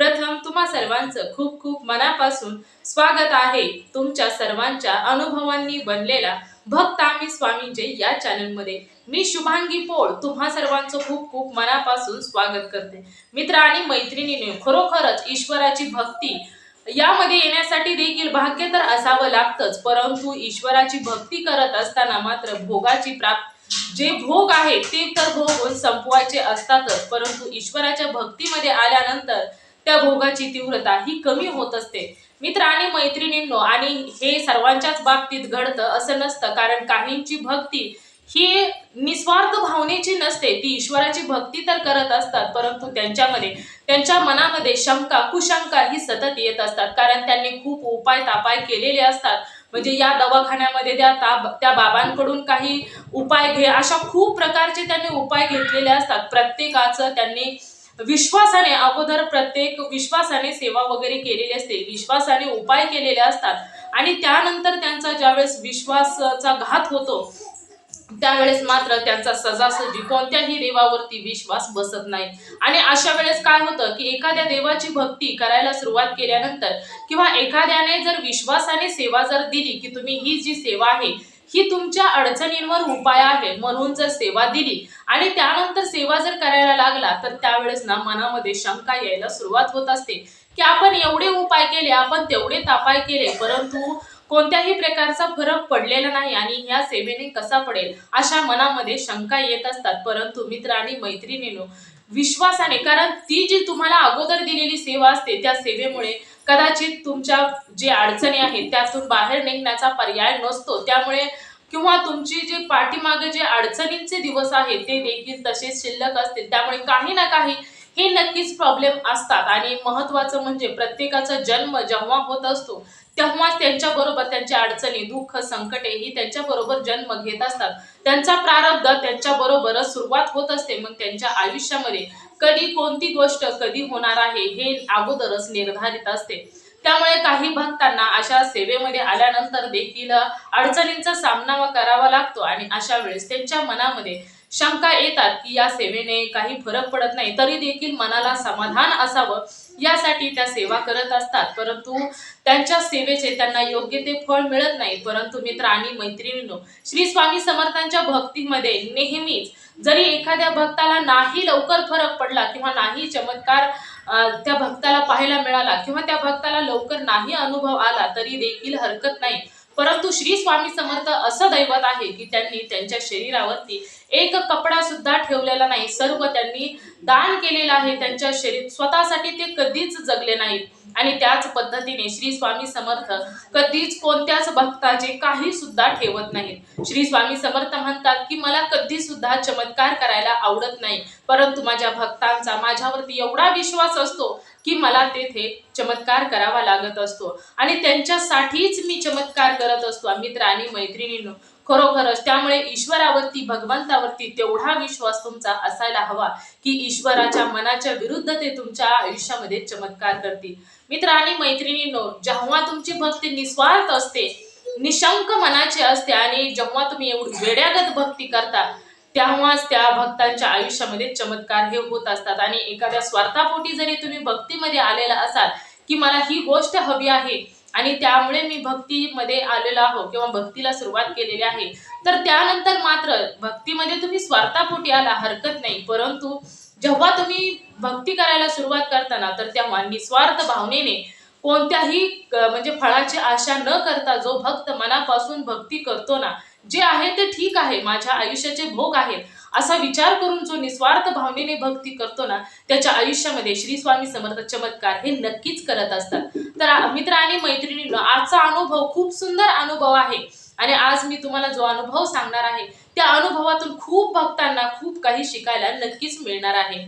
प्रथम तुम्हा सर्वांचं खूप खूप मनापासून स्वागत आहे तुमच्या सर्वांच्या अनुभवांनी बनलेला भक्त आम्ही स्वामींचे या चॅनलमध्ये मी शुभांगी पोळ तुम्हा सर्वांचं खूप खूप मनापासून स्वागत करते. मित्र आणि मैत्रिणीने खरोखरच ईश्वराची भक्ती यामध्ये येण्यासाठी देखील भाग्य तर असावं लागतंच परंतु ईश्वराची भक्ती करत असताना मात्र भोगाची प्राप्त जे भोग आहे ते तर भोगून संपवायचे असतातच परंतु ईश्वराच्या भक्तीमध्ये आल्यानंतर त्या भोगाची तीव्रता ही कमी होत असते. मित्र आणि मैत्रिणींनो आणि हे सर्वांच्याच बाबतीत घडतं असं नसतं. कारण काहींची भक्ती ही निस्वार्थ भावनेची नसते. ती ईश्वराची भक्ती तर करत असतात परंतु त्यांच्यामध्ये त्यांच्या मनामध्ये शंका कुशंका ही सतत येत असतात. कारण त्यांनी खूप उपाय तापाय केलेले असतात. म्हणजे या दवाखान्यामध्ये त्या ताब त्या बाबांकडून काही उपाय घे अशा खूप प्रकारचे त्यांनी उपाय घेतलेले असतात. प्रत्येकाचं त्यांनी विश्वासाने अगोदर प्रत्येक विश्वासाने सेवा वगैरे केलेली असते विश्वासाने उपाय केलेले असतात आणि त्यानंतर त्यांचा ज्यावेळेस विश्वासाचा घात होतो त्यावेळेस मात्र त्यांचा सजासजी कोणत्याही देवावरती विश्वास बसत नाही. आणि अशा वेळेस काय होतं की एखाद्या देवाची भक्ती करायला सुरुवात केल्यानंतर किंवा एखाद्याने जर विश्वासाने सेवा जर दिली की तुम्ही ही जी सेवा आहे ही तुमच्या अडचणींवर उपाय आहे. म्हणून जर सेवा दिली आणि त्यानंतर सेवा जर करायला लागला तर त्यावेळेस ना मनामध्ये शंका यायला सुरुवात होत असते. की आपण एवढे उपाय केले आपण तेवढे तापाय केले परंतु कोणत्याही प्रकारचा फरक पडलेला नाही आणि ह्या सेवेने कसा पडेल अशा मनामध्ये शंका येत असतात. परंतु मित्र आणि मैत्रिणीनो विश्वासाने कारण ती जी तुम्हाला अगोदर दिलेली सेवा असते त्या सेवेमुळे कदाचित तुमच्या जे अडचणी आहेत त्यातून बाहेर निघण्याचा पर्याय नसतो. त्यामुळे किंवा तुमची जे पाठीमागे जे अडचणींचे दिवस आहेत ते देखील तसेच शिल्लक असतील. त्यामुळे काही ना काही हे नक्कीच प्रॉब्लेम असतात. आणि महत्वाचं म्हणजे प्रत्येकाचा जन्म जेव्हा होत असतो तेव्हाच त्यांच्या बरोबर त्यांच्या अडचणी दुःख संकटे ही त्यांच्या बरोबर जन्म घेत असतात. त्यांचा प्रारब्ध त्यांच्याबरोबरच सुरुवात होत असते. मग त्यांच्या आयुष्यामध्ये कधी कोणती गोष्ट कधी होणार आहे हे अगोदरच निर्धारित असते. त्यामुळे काही भक्तांना अशा सेवेमध्ये आल्यानंतर देखील अडचणींचा सामना करावा लागतो आणि अशा वेळेस त्यांच्या मनामध्ये शंका येतात की या सेवेने काही फरक पडत नाही तरी देखील मनाला समाधान असावं. यासाठी त्या सेवा करत असतात. परंतु त्यांच्या सेवेचे त्यांना योग्य ते फळ मिळत नाही. परंतु मित्र आणि मैत्रिणींनो श्री स्वामी समर्थांच्या भक्तीमध्ये नेहमीच जरी एखाद्या भक्ताला नाही लवकर फरक पडला किंवा नाही चमत्कार त्या भक्ताला पाहायला मिळाला किंवा त्या भक्ताला लवकर नाही अनुभव आला तरी देखील हरकत नाही. परंतु श्री स्वामी समर्थ असं दैवत आहे की त्यांनी त्यांच्या शरीरावरती एक कपडा सुद्धा ठेवलेला नाही. सर्व त्यांनी दान केलेलं आहे. त्यांच्या शरीर स्वतःसाठी ते कधीच जगले नाहीत. आणि त्याच पद्धतीने श्री स्वामी समर्थ कधीच कोणत्याच भक्ताचे काही सुद्धा ठेवत नाहीत. श्री स्वामी समर्थ म्हणतात की मला कधी सुद्धा चमत्कार करायला आवडत नाही. परंतु माझ्या भक्तांचा माझ्यावरती एवढा विश्वास असतो की मला तेथे चमत्कार करावा लागत असतो. आणि त्यांच्यासाठीच मी चमत्कार करत असतो. मित्र आणि मैत्रिणींनो खरोखरच त्यामुळे ईश्वरावरती भगवंतावरती तेवढा विश्वास तुमचा असायला हवा की ईश्वराच्या मनाच्या विरुद्ध ते तुमच्या आयुष्यामध्ये चमत्कार करतील. मित्र आणि मैत्रिणींनो जेव्हा तुमची भक्ती निस्वार्थ असते निशंक मनाची असते आणि जेव्हा तुम्ही एवढी वेड्यागत भक्ती करता तेव्हाच त्या भक्तांच्या आयुष्यामध्ये चमत्कार हे होत असतात. आणि एखाद्या स्वार्थापोटी जरी तुम्ही भक्तीमध्ये आलेला असाल की मला ही गोष्ट हवी आहे आणि त्यामुळे मी भक्तीमध्ये आलेलो आहो किंवा भक्तीला सुरुवात केलेली आहे. तर त्यानंतर मात्र भक्तीमध्ये तुम्ही स्वार्थापोटी आला हरकत नाही. परंतु जेव्हा तुम्ही भक्ती करायला सुरुवात करताना तर तेव्हा निस्वार्थ भावनेने कोणत्याही म्हणजे फळाची आशा न करता जो भक्त मनापासून भक्ती करतो ना जे आहे ते ठीक आहे. माझ्या आयुष्याचे भोग आहेत. असा विचार करून जो निस्वार्थ भावनेने भक्ती करतो ना त्याच्या आयुष्यामध्ये श्री स्वामी समर्थ चमत्कार हे नक्कीच करत असतात. तर मित्र आणि मैत्रिणींना आजचा अनुभव खूप सुंदर अनुभव आहे. आणि आज मी तुम्हाला जो अनुभव सांगणार आहे त्या अनुभवातून खूप भक्तांना खूप काही शिकायला नक्कीच मिळणार आहे.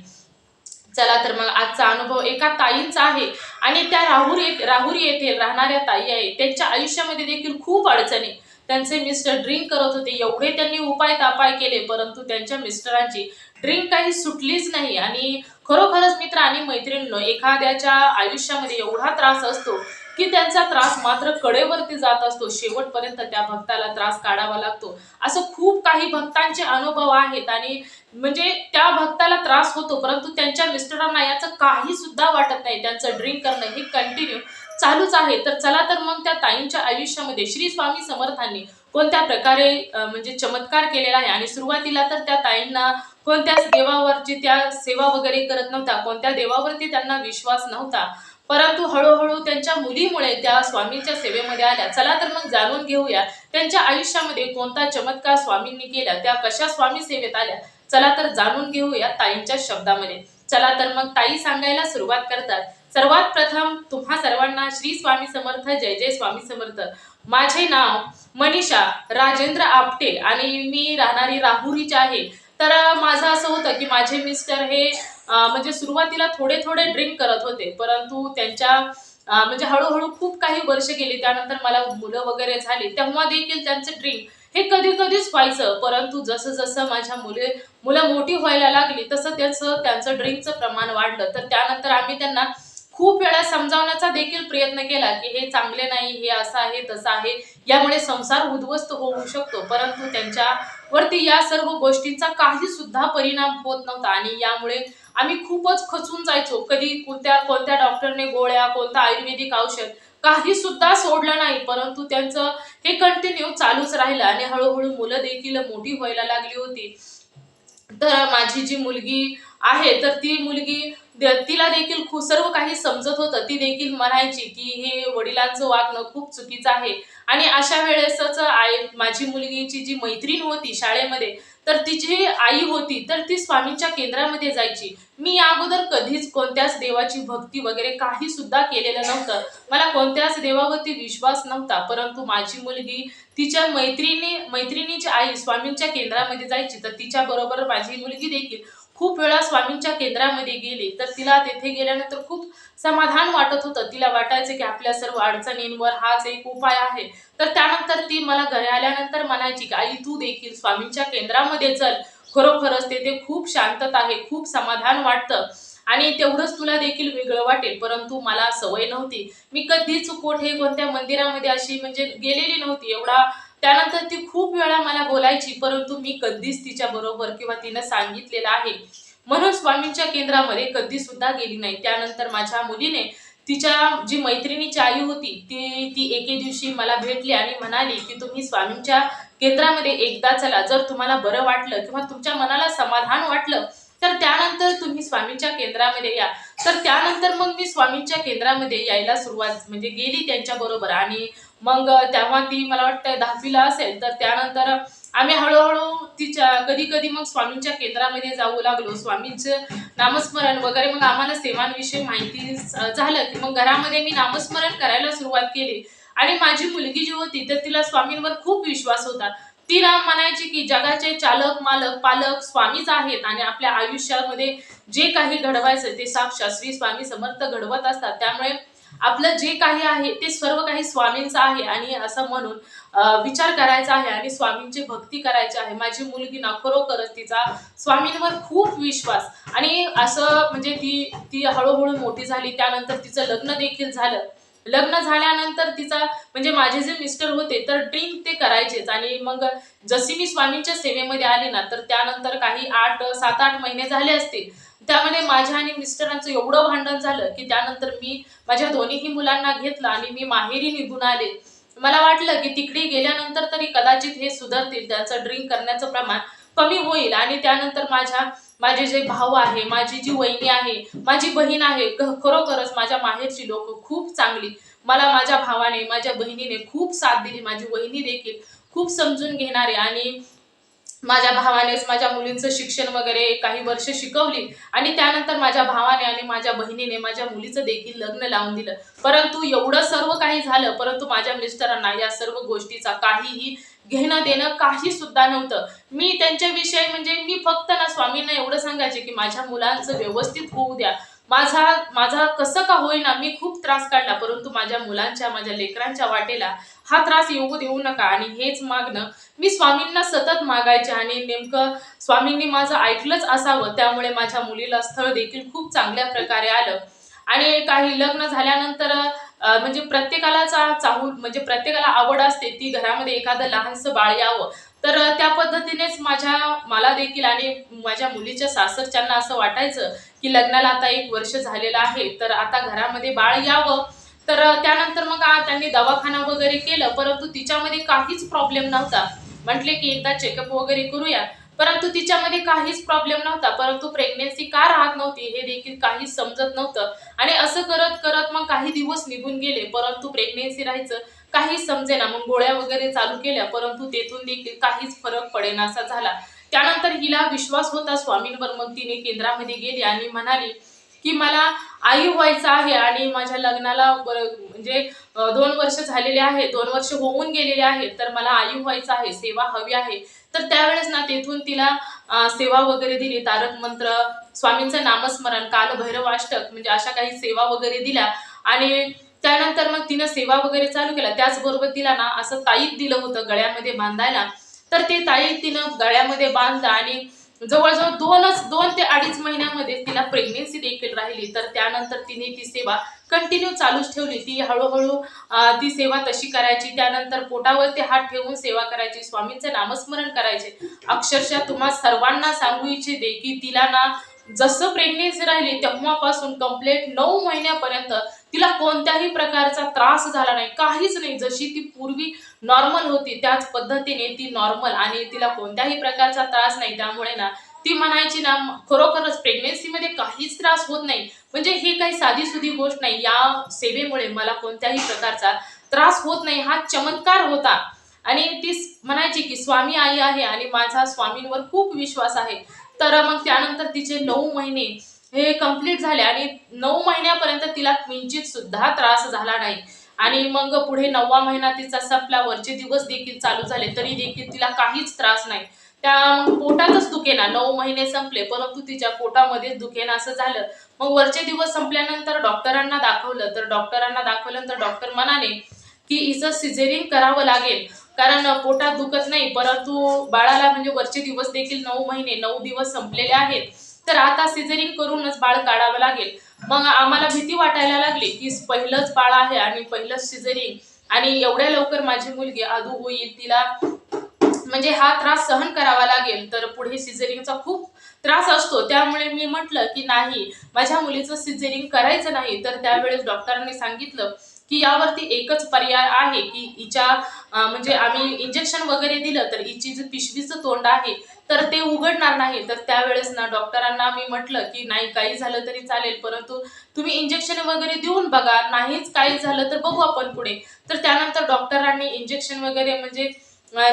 चला तर मग आजचा अनुभव एका ताईंचा आहे. आणि त्या राहुरी राहुरी येथे राहणाऱ्या ताई आहे त्यांच्या आयुष्यामध्ये देखील खूप अडचणी. त्यांचे मिस्टर ड्रिंक करत होते. एवढे त्यांनी उपाय तापाय केले परंतु त्यांच्या मिस्टरांची ड्रिंक काही सुटलीच नाही. आणि खरोखरच मित्र आणि मैत्रिणींनो एखाद्याच्या आयुष्यामध्ये एवढा त्रास असतो की त्यांचा त्रास मात्र कडेवरती जात असतो. शेवटपर्यंत त्या भक्ताला त्रास काढावा लागतो. असं खूप काही भक्तांचे अनुभव आहेत आणि म्हणजे त्या भक्ताला त्रास होतो परंतु त्यांच्या मिस्टरांना याचं काही सुद्धा वाटत नाही. त्यांचं ड्रिंक करणं हे कंटिन्यू चालूच आहे. तर चला तर मग त्या ताईंच्या आयुष्यामध्ये श्री स्वामी समर्थांनी कोणत्या प्रकारे म्हणजे चमत्कार केलेला आहे? आणि सुरुवातीला तर त्या ताईंना कोणत्याच देवावरची त्या सेवा वगैरे करत नव्हता कोणत्या देवावरती त्यांना विश्वास नव्हता. परंतु हळूहळू त्यांच्या मुलीमुळे त्या स्वामींच्या सेवेमध्ये आल्या. चला तर मग जाणून घेऊया त्यांच्या आयुष्यामध्ये कोणता चमत्कार स्वामींनी केला त्या कशा स्वामी सेवेत आल्या? चला तर जाणून घेऊया ताईंच्या शब्दामध्ये. चला तर मग ताई सांगायला सुरुवात करतात. सर्वात प्रथम तुम्हा सर्वांना श्री स्वामी समर्थ जय जय स्वामी समर्थ. माझे नाव मनीषा राजेंद्र आपटे आणि मी राहणारी राहुरीची आहे. तर माझं असं होतं की माझे मिस्टर हे म्हणजे सुरुवातीला थोडे थोडे ड्रिंक करत होते. परंतु त्यांच्या म्हणजे हळूहळू खूप काही वर्ष गेली. त्यानंतर मला मुलं वगैरे झाली. तेव्हा देखील त्यांचं ड्रिंक हे कधी कधीच व्हायचं. परंतु जसं जसं माझ्या मुले मुलं मोठी व्हायला लागली तसं त्याचं त्यांचं ड्रिंकचं प्रमाण वाढलं. तर त्यानंतर आम्ही त्यांना खूप वेळा समजावण्याचा देखील प्रयत्न केला की हे चांगले नाही हे असं आहे तसं आहे. यामुळे संसार उद्ध्वस्त होऊ शकतो. परंतु त्यांच्यावरती या सर्व गोष्टींचा काही सुद्धा परिणाम होत नव्हता. आणि यामुळे आम्ही खूपच खचून जायचो. कधी कोणत्या कोणत्या डॉक्टरने गोळ्या कोणतं आयुर्वेदिक औषध काही सुद्धा सोडलं नाही. परंतु त्यांचं हे कंटिन्यू चालूच राहिलं आणि हळूहळू मुलं देखील मोठी व्हायला लागली होती. तर माझी जी मुलगी आहे तर ती मुलगी तिला देखील खूप सर्व काही समजत होतं. ती देखील म्हणायची की हे वडिलांचं वागणं खूप चुकीचं आहे. आणि अशा वेळेसच आई माझी मुलगीची जी मैत्रीण होती शाळेमध्ये तर तिची आई होती तर ती स्वामींच्या केंद्रामध्ये जायची. मी या अगोदर कधीच कोणत्याच देवाची भक्ती वगैरे काही सुद्धा केलेलं नव्हतं. मला कोणत्याच देवावरती विश्वास नव्हता परंतु माझी मुलगी तिच्या मैत्रिणी मैत्रिणीची आई स्वामींच्या केंद्रामध्ये जायची तर तिच्या बरोबर माझी मुलगी देखील खूप वेळा स्वामींच्या केंद्रामध्ये गेली तर तिला तेथे गेल्यानंतर खूप समाधान वाटत होतं. तिला वाटायचं की आपल्या सर्व अडचणींवर हाच एक उपाय आहे. तर त्यानंतर ती मला घरी आल्यानंतर म्हणायची की आई तू देखील स्वामींच्या केंद्रामध्ये चल. खरोखरच तेथे खूप शांतता आहे खूप समाधान वाटतं. आणि तेवढंच तुला देखील वेगळं वाटेल. परंतु मला सवय नव्हती. मी कधीच कोठे कोणत्या मंदिरामध्ये अशी म्हणजे गेलेली नव्हती. एवढा त्यानंतर ती खूप वेळा मला बोलायची परंतु मी कधीच तिच्या बरोबर किंवा तिनं सांगितलेलं आहे. म्हणून स्वामींच्या केंद्रामध्ये कधी सुद्धा गेली नाही. त्यानंतर माझ्या मुलीने तिच्या जी मैत्रिणीची आई होती ती ती एके दिवशी मला भेटली आणि म्हणाली की तुम्ही स्वामींच्या केंद्रामध्ये एकदा चला. जर तुम्हाला बरं वाटलं किंवा तुमच्या मनाला समाधान वाटलं तर त्यानंतर तुम्ही स्वामींच्या केंद्रामध्ये या. तर त्यानंतर मग मी स्वामींच्या केंद्रामध्ये यायला सुरुवात म्हणजे गेली त्यांच्या बरोबर आणि मग तेव्हा ती मला वाटतं दहावीला असेल तर त्यानंतर आम्ही हळूहळू तिच्या कधी कधी मग स्वामींच्या केंद्रामध्ये जाऊ लागलो. स्वामींचं नामस्मरण वगैरे मग आम्हाला सेवांविषयी माहिती झालं की मग घरामध्ये मी नामस्मरण करायला सुरुवात केली. आणि माझी मुलगी जी होती तर तिला स्वामींवर खूप विश्वास होता. ती ना म्हणायची की जगाचे चालक मालक पालक स्वामीच आहेत आणि आपल्या आयुष्यामध्ये जे काही घडवायचं ते साक्षात श्री स्वामी समर्थ घडवत असतात. त्यामुळे आपलं जे काही आहे ते सर्व काही स्वामींचं आहे आणि असं म्हणून विचार करायचा आहे आणि स्वामींची भक्ती करायची आहे. माझी मुलगी ना खरोखरच तिचा स्वामींवर खूप विश्वास. आणि असं म्हणजे ती ती हळूहळू मोठी झाली. त्यानंतर तिचं लग्न देखील झालं. लग्न झाल्यानंतर तिचा म्हणजे माझे जे मिस्टर होते तर ड्रिंक ते करायचेच. आणि मग जशी मी स्वामींच्या सेवेमध्ये आले ना तर त्यानंतर काही आठ सात आठ महिने झाले असतील. त्यामध्ये माझ्या आणि मिस्टरांचं एवढं भांडण झालं की त्यानंतर मी माझ्या दोन्हीही मुलांना घेतलं आणि मी माहेरी निघून आले. मला वाटलं की तिकडे गेल्यानंतर तरी कदाचित हे सुधारतील त्यांचं ड्रिंक करण्याचं प्रमाण कमी होईल. आणि त्यानंतर माझ्या माझे जे भाऊ आहे माझी जी वहिनी आहे माझी बहीण आहे खरोखरच माझ्या माहेरची लोक खूप चांगली. मला माझ्या भावाने माझ्या बहिणीने खूप साथ दिली माझी वहिनी देखील खूप समजून घेणारे. आणि माझ्या भावानेच माझ्या मुलींचं शिक्षण वगैरे काही वर्ष शिकवली आणि त्यानंतर माझ्या भावाने आणि माझ्या बहिणीने माझ्या मुलीचं देखील लग्न लावून दिलं. परंतु एवढं सर्व काही झालं परंतु माझ्या मिस्टरांना या सर्व गोष्टीचा काहीही घेणं देणं काही सुद्धा नव्हतं. मी त्यांच्याविषयी म्हणजे मी फक्त ना स्वामींना एवढं सांगायचे की माझ्या मुलांचं व्यवस्थित होऊ द्या. माझा माझा कसं का होईना मी खूप त्रास काढला परंतु माझ्या मुलांच्या माझ्या लेकरांच्या वाटेला हा त्रास येऊ देऊ नका. आणि हेच मागणं मी स्वामींना सतत मागायचे आणि नेमकं स्वामींनी माझं ऐकलंच असावं त्यामुळे माझ्या मुलीला स्थळ देखील खूप चांगल्या प्रकारे आलं. आणि काही लग्न झाल्यानंतर म्हणजे प्रत्येकाला चाहू चाहूल म्हणजे प्रत्येकाला आवड असते ती घरामध्ये एखादं लहानसं बाळ यावं. तर त्या पद्धतीनेच माझ्या मला देखील आणि माझ्या मुलीच्या सासरच्यांना असं वाटायचं की लग्नाला आता एक वर्ष झालेलं आहे तर आता घरामध्ये बाळ यावं. तर त्यानंतर मग त्यांनी दवाखाना वगैरे केलं. परंतु तिच्यामध्ये काहीच प्रॉब्लेम नव्हता. म्हटले की एकदा चेकअप वगैरे करूया. परंतु तिच्यामध्ये काहीच प्रॉब्लेम नव्हता. परंतु प्रेग्नेन्सी का राहत नव्हती हे देखील काहीच समजत नव्हतं. आणि असं करत करत मग काही दिवस निघून गेले. परंतु प्रेग्नेन्सी राहायचं काहीच समजेना. मग गोळ्या वगैरे चालू केल्या. परंतु तेथून देखील काहीच फरक पडेनासा झाला. त्यानंतर हिला विश्वास होता स्वामींवर. मग तिने केंद्रामध्ये गेली आणि म्हणाली की मला आई व्हायचं आहे आणि माझ्या लग्नाला म्हणजे दोन वर्ष झालेले आहे दोन वर्ष होऊन गेलेले आहेत तर मला आई व्हायचं आहे सेवा हवी आहे. तर त्यावेळेस ना तेथून तिला सेवा वगैरे दिली तारक मंत्र स्वामींचं नामस्मरण कालभैरवाष्टक म्हणजे अशा काही सेवा वगैरे दिल्या. आणि त्यानंतर मग तिनं सेवा वगैरे चालू केला त्याचबरोबर तिला ना असं ताईत दिलं होतं गळ्यामध्ये बांधायला. तर ते ताईत तिनं गळ्यामध्ये बांधलं आणि जवळजवळ दोनच दोन ते अडीच महिन्यामध्ये तिला प्रेग्नेन्सी देखील राहिली. तर त्यानंतर तिने ती सेवा कंटिन्यू चालूच ठेवली. ती हळूहळू ती सेवा तशी करायची. त्यानंतर पोटावरती हात ठेवून सेवा करायची. स्वामींचं नामस्मरण करायचे. अक्षरशः तुम्हा सर्वांना सांगू इच्छिते की तिला ना जसं प्रेग्नेन्सी राहिली तेव्हापासून कंप्लीट नऊ महिन्यापर्यंत तिला कोणत्याही प्रकारचा त्रास झाला नाही काहीच नाही. जशी ती पूर्वी नॉर्मल होती त्याच पद्धतीने ती नॉर्मल आणि तिला कोणत्याही प्रकारचा त्रास नाही. त्यामुळे ना ती म्हणायची ना खरोखरच प्रेग्नेन्सीमध्ये काहीच त्रास होत नाही. म्हणजे ही काही साधी सुधी गोष्ट नाही. या सेवेमुळे मला कोणत्याही प्रकारचा त्रास होत नाही. हा चमत्कार होता. आणि ती म्हणायची की स्वामी आई आहे आणि माझा स्वामींवर खूप विश्वास आहे. तर मग त्यानंतर तिचे नऊ महिने हे कंप्लीट झाले आणि नऊ महिन्यापर्यंत तिला किंचित सुद्धा त्रास झाला नाही. आणि मग पुढे नववा महिना तिचा संपला वरचे दिवस देखील चालू झाले तरी देखील तिला काहीच त्रास नाही. त्या मग पोटातच दुखेना नऊ महिने संपले परंतु तिच्या पोटामध्येच दुखेना असं झालं. मग वरचे दिवस संपल्यानंतर डॉक्टरांना दाखवलं तर डॉक्टरांना दाखवल्यानंतर डॉक्टर म्हणाले की हिचं सिझेरिंग करावं लागेल कारण पोटात दुखत नाही परंतु बाळाला म्हणजे वरचे दिवस देखील नऊ महिने नऊ दिवस संपलेले आहेत. तर आता सिझरिंग करूनच बाळ काढावं लागेल. मग आम्हाला भीती वाटायला लागली की पहिलंच बाळ आहे आणि पहिलंच सिझरिंग आणि एवढ्या लवकर माझी मुलगी आदू होईल तिला म्हणजे हा त्रास सहन करावा लागेल. तर पुढे सिझरिंगचा खूप त्रास असतो. त्यामुळे मी म्हटलं की नाही माझ्या मुलीचं सिझरिंग करायचं नाही. तर त्यावेळेस डॉक्टरांनी सांगितलं की यावरती एकच पर्याय आहे की हिच्या म्हणजे आम्ही इंजेक्शन वगैरे दिलं तर हिची जी पिशवीचं तोंड आहे तर ते उघडणार नाही. तर त्यावेळेस ना डॉक्टरांना मी म्हटलं की नाही काही झालं तरी चालेल परंतु तुम्ही इंजेक्शन वगैरे देऊन बघा. नाहीच काही झालं तर बघू आपण पुढे. तर त्यानंतर डॉक्टरांनी इंजेक्शन वगैरे म्हणजे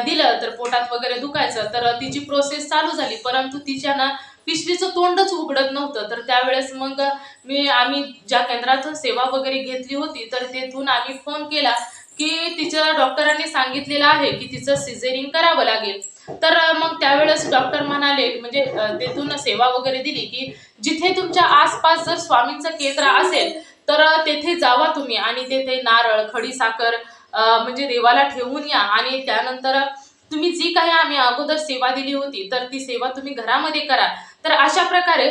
दिलं तर पोटात वगैरे दुखायचं. तर तिची प्रोसेस चालू झाली. परंतु तिच्या ना पिशवीचं तोंडच उघडत नव्हतं. तर त्यावेळेस मग मी आम्ही ज्या केंद्रातून सेवा वगैरे घेतली होती तर तेथून आम्ही फोन केला. की तिच्या डॉक्टरांनी सांगितलेलं आहे की तिचं सिझेरिंग करावं लागेल. तर मग त्यावेळेस डॉक्टर म्हणाले म्हणजे तेथून सेवा वगैरे दिली की जिथे तुमच्या आसपास जर स्वामींचं केंद्र असेल तर तेथे जावा तुम्ही आणि तेथे नारळ खडीसाखर म्हणजे देवाला ठेवून या आणि त्यानंतर तुम्ही जी काही आम्ही अगोदर सेवा दिली होती तर ती सेवा तुम्ही घरामध्ये करा. तर अशा प्रकारे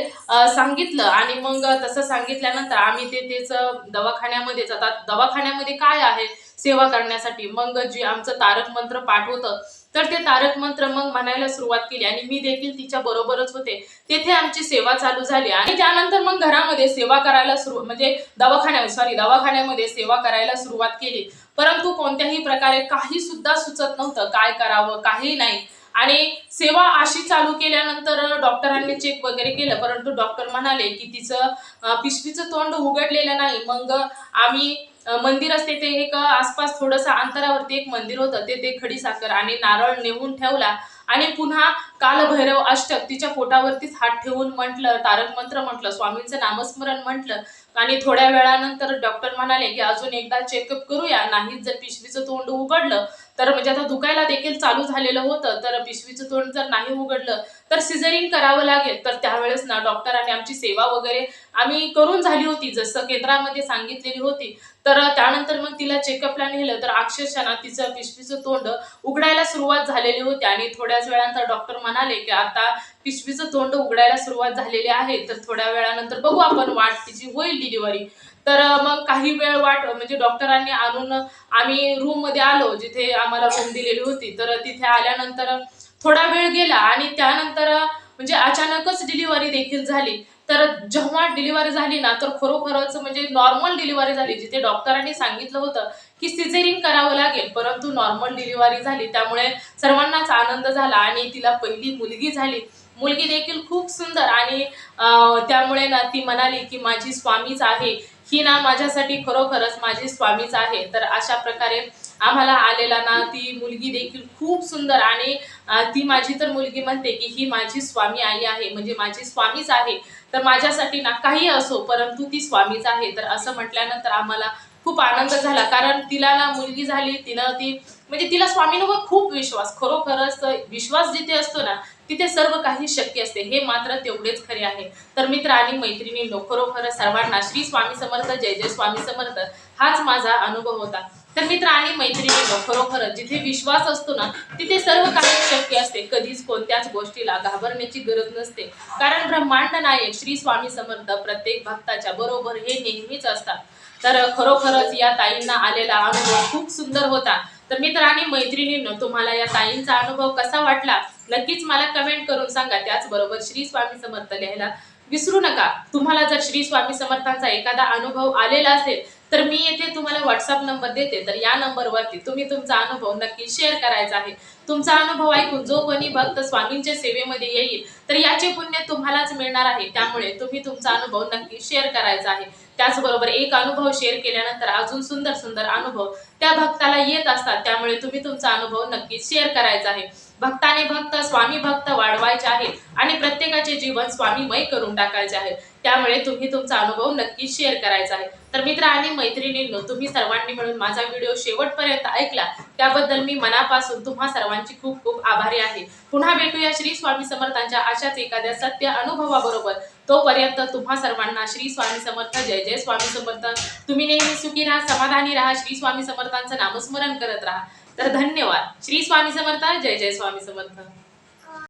सांगितलं आणि मग तसं सांगितल्यानंतर आम्ही ते तेच दवाखान्यामध्ये जातात. दवाखान्यामध्ये काय आहे? सेवा करण्यासाठी. मग जे आमचं तारक मंत्र पाठ होतं तर ते तारक मंत्र मग म्हणायला सुरुवात केली आणि मी देखील तिच्या बरोबरच होते. तेथे आमची सेवा चालू झाली आणि त्यानंतर मग घरामध्ये सेवा करायला सुरू म्हणजे दवाखान्या सॉरी दवाखान्यामध्ये सेवा करायला सुरुवात केली. परंतु कोणत्याही प्रकारे काही सुद्धा सुचत नव्हतं. काय करावं? काही नाही. आणि सेवा अशी चालू केल्यानंतर डॉक्टरांनी चेक वगैरे केलं परंतु डॉक्टर म्हणाले की तिचं पिशवीचं तोंड उघडलेलं नाही. मग आम्ही मंदिर असते ते एक आसपास थोडंसं अंतरावरती एक मंदिर होतं ते ते खडीसाखर आणि नारळ नेऊन ठेवला. आणि पुन्हा कालभैरव अष्टक तिच्या पोटावरतीच हात ठेवून म्हटलं तारक मंत्र म्हटलं स्वामींचं नामस्मरण म्हटलं. आणि थोड्या वेळानंतर डॉक्टर म्हणाले की अजून एकदा चेकअप करूया नाहीच जर पिशवीचं तोंड उघडलं तर म्हणजे आता दुखायला देखील चालू झालेलं होतं. तर पिशवीचं तोंड जर नाही उघडलं तर सिझरिंग करावं लागेल. तर त्यावेळेस ना डॉक्टरांनी आमची सेवा वगैरे आम्ही करून झाली होती जसं केंद्रामध्ये सांगितलेली होती. तर त्यानंतर मग तिला चेकअपला नेलं तर अक्षरशः ना तिचं पिशवीचं तोंड उघडायला सुरुवात झालेली होती. आणि थोड्याच वेळानंतर डॉक्टर म्हणाले की आता पिशवीचं तोंड उघडायला सुरुवात झालेली आहे. तर थोड्या वेळानंतर बघू आपण वाट तिची होईल डिलिव्हरी तर मग काही वेळ वाट म्हणजे डॉक्टरांनी आणून आम्ही रूममध्ये आलो जिथे आम्हाला रूम दिलेली होती. तर तिथे आल्यानंतर थोडा वेळ गेला आणि त्यानंतर म्हणजे अचानकच डिलिव्हरी देखील झाली. तर जेव्हा डिलिव्हरी झाली ना तर खरोखरच म्हणजे नॉर्मल डिलिव्हरी झाली जिथे डॉक्टरांनी सांगितलं होतं की सिझेरिंग करावं लागेल. परंतु नॉर्मल डिलिव्हरी झाली. त्यामुळे सर्वांनाच आनंद झाला आणि तिला पहिली मुलगी झाली. मुलगी देखील खूप सुंदर आणि त्यामुळे ना ती म्हणाली की माझी स्वामीच आहे. ही ना माझ्यासाठी खरोखरच माझी स्वामीच आहे. तर अशा प्रकारे आम्हाला आलेला ना ती मुलगी देखील खूप सुंदर आणि ती माझी तर मुलगी म्हणते की ही माझी स्वामी आई आहे. म्हणजे माझी स्वामीच आहे. तर माझ्यासाठी ना काही असो परंतु ती स्वामीच आहे. तर असं म्हटल्यानंतर आम्हाला खूप आनंद झाला. कारण तिला ना मुलगी झाली तिनं ती म्हणजे तिला स्वामींवर खूप विश्वास खरोखरच विश्वास जिथे असतो ना तिथे सर्व काही शक्य असते. हे मात्र तेवढेच खरे आहे. तर मित्र आणि मैत्रिणी खरोखर सर्वांना श्री स्वामी समर्थ जय जय स्वामी समर्थ हाच माझा अनुभव होता. तर मित्र आणि मैत्रिणी खरोखर जिथे विश्वास असतो ना तिथे सर्व काही शक्य असते. कधीच कोणत्याच गोष्टीला घाबरण्याची गरज नसते. कारण ब्रह्मांड नायक श्री स्वामी समर्थ प्रत्येक भक्ताच्या बरोबर हे नेहमीच असतात. तर खरोखरच या ताईंना आलेला अनुभव खूप सुंदर होता. तर मित्र आणि मैत्रिणींनो तुम्हाला या ताईंचा अनुभव कसा वाटला? नक्कीच मला कमेंट करून सांगा. त्याचबरोबर श्री स्वामी समर्थ लिहायला विसरू नका. तुम्हाला जर श्री स्वामी समर्थांचा एखादा अनुभव आलेला असेल तर मी येथे तुम्हाला व्हॉट्सअप नंबर देते. तर या नंबरवरती तुम्ही तुमचा अनुभव नक्की शेअर करायचा आहे. तुमचा अनुभव ऐकून जो कोणी भक्त स्वामींच्या सेवेमध्ये येईल तर याचे पुण्य तुम्हालाच मिळणार आहे. त्यामुळे तुम्ही तुमचा अनुभव नक्की शेअर करायचा आहे. त्याचबरोबर एक अनुभव शेअर केल्यानंतर अजून सुंदर सुंदर अनुभव त्या भक्ताला येत असतात. त्यामुळे तुम्ही तुमचा अनुभव नक्कीच शेअर करायचा आहे. भक्ताने भक्त स्वामी भक्त वाढवायचे आहे आणि प्रत्येकाचे जीवन स्वामीमय करून टाकायचे आहे. त्यामुळे तुम्ही तुमचा अनुभव नक्की शेअर करायचा आहे. तर मित्र आणि मैत्रिणींनो तुम्ही सर्वांनी मिळून माझा व्हिडिओ शेवटपर्यंत ऐकला. त्याबद्दल मी मनापासून तुम्हा सर्वांची खूप खूप आभारी आहे. पुन्हा भेटूया श्री स्वामी समर्थांच्या अशाच एखाद्या सत्य अनुभवाबरोबर. तोपर्यंत तुम्हा सर्वांना श्री स्वामी समर्थ जय जय स्वामी समर्थ. तुम्ही नेहमी सुखी राहा समाधानी राहा श्री स्वामी समर्थांचं नामस्मरण करत राहा. तर धन्यवाद. श्री स्वामी समर्थ जय जय स्वामी समर्थ.